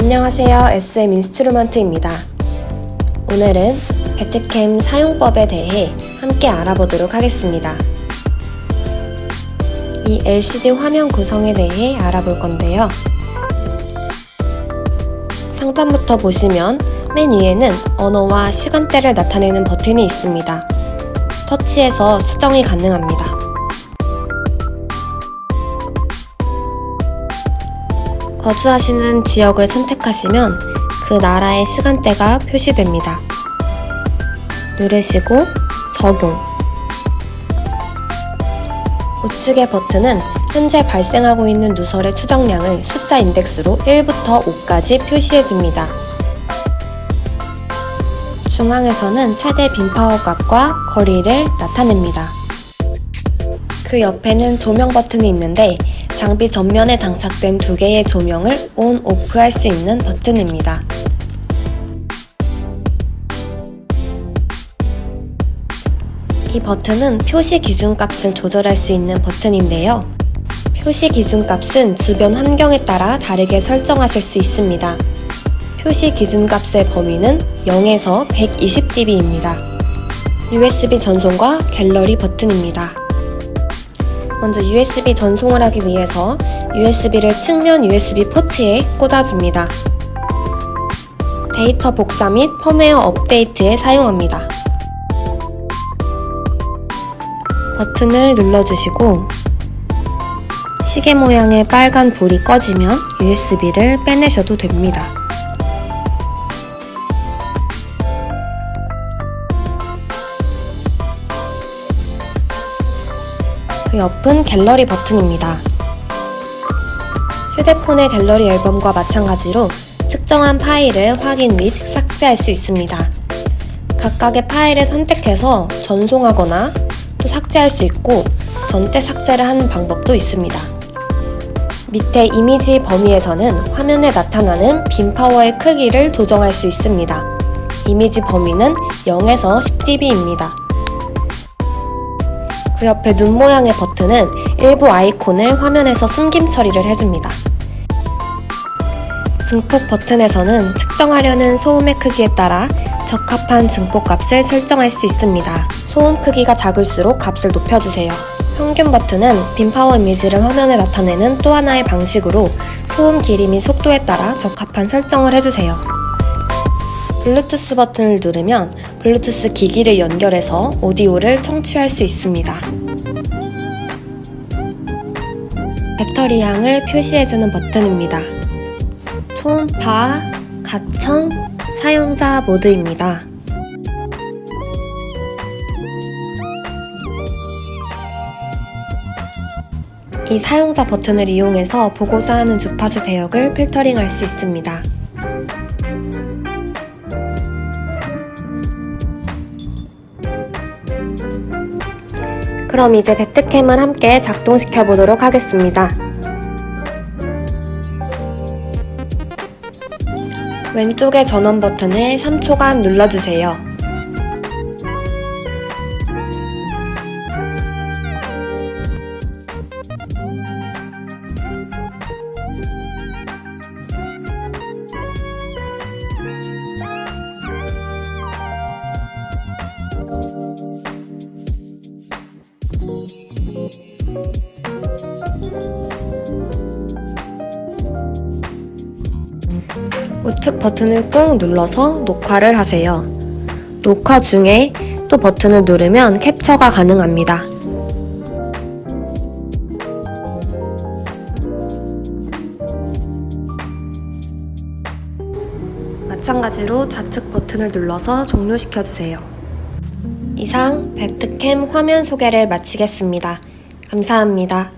안녕하세요. SM 인스트루먼트입니다. 오늘은 배트캠 사용법에 대해 함께 알아보도록 하겠습니다. 이 LCD 화면 구성에 대해 알아볼 건데요. 상단부터 보시면 맨 위에는 언어와 시간대를 나타내는 버튼이 있습니다. 터치해서 수정이 가능합니다. 거주하시는 지역을 선택하시면 그 나라의 시간대가 표시됩니다. 누르시고 적용. 우측의 버튼은 현재 발생하고 있는 누설의 추정량을 숫자 인덱스로 1부터 5까지 표시해줍니다. 중앙에서는 최대 빈 파워 값과 거리를 나타냅니다. 그 옆에는 조명 버튼이 있는데 장비 전면에 장착된 두 개의 조명을 온, 오프 할수 있는 버튼입니다. 이 버튼은 표시 기준값을 조절할 수 있는 버튼인데요. 표시 기준값은 주변 환경에 따라 다르게 설정하실 수 있습니다. 표시 기준값의 범위는 0에서 120dB입니다. USB 전송과 갤러리 버튼입니다. 먼저 USB 전송을 하기 위해서 USB를 측면 USB 포트에 꽂아줍니다. 데이터 복사 및 펌웨어 업데이트에 사용합니다. 버튼을 눌러주시고 시계 모양의 빨간 불이 꺼지면 USB를 빼내셔도 됩니다. 옆은 갤러리 버튼입니다. 휴대폰의 갤러리 앨범과 마찬가지로 특정한 파일을 확인 및 삭제할 수 있습니다. 각각의 파일을 선택해서 전송하거나 또 삭제할 수 있고 전체 삭제를 하는 방법도 있습니다. 밑에 이미지 범위에서는 화면에 나타나는 빈 파워의 크기를 조정할 수 있습니다. 이미지 범위는 0에서 10dB입니다. 그 옆에 눈 모양의 버튼은 일부 아이콘을 화면에서 숨김 처리를 해줍니다. 증폭 버튼에서는 측정하려는 소음의 크기에 따라 적합한 증폭 값을 설정할 수 있습니다. 소음 크기가 작을수록 값을 높여주세요. 평균 버튼은 빈 파워 이미지를 화면에 나타내는 또 하나의 방식으로 소음 길이 및 속도에 따라 적합한 설정을 해주세요. 블루투스 버튼을 누르면 블루투스 기기를 연결해서 오디오를 청취할 수 있습니다. 배터리 양을 표시해주는 버튼입니다. 초음파, 가청, 사용자 모드입니다. 이 사용자 버튼을 이용해서 보고자 하는 주파수 대역을 필터링할 수 있습니다. 그럼 이제 배트캠을 함께 작동시켜 보도록 하겠습니다. 왼쪽의 전원 버튼을 3초간 눌러주세요. 우측 버튼을 꾹 눌러서 녹화를 하세요. 녹화 중에 또 버튼을 누르면 캡처가 가능합니다. 마찬가지로 좌측 버튼을 눌러서 종료시켜 주세요. 이상 배트캠 화면 소개를 마치겠습니다. 감사합니다.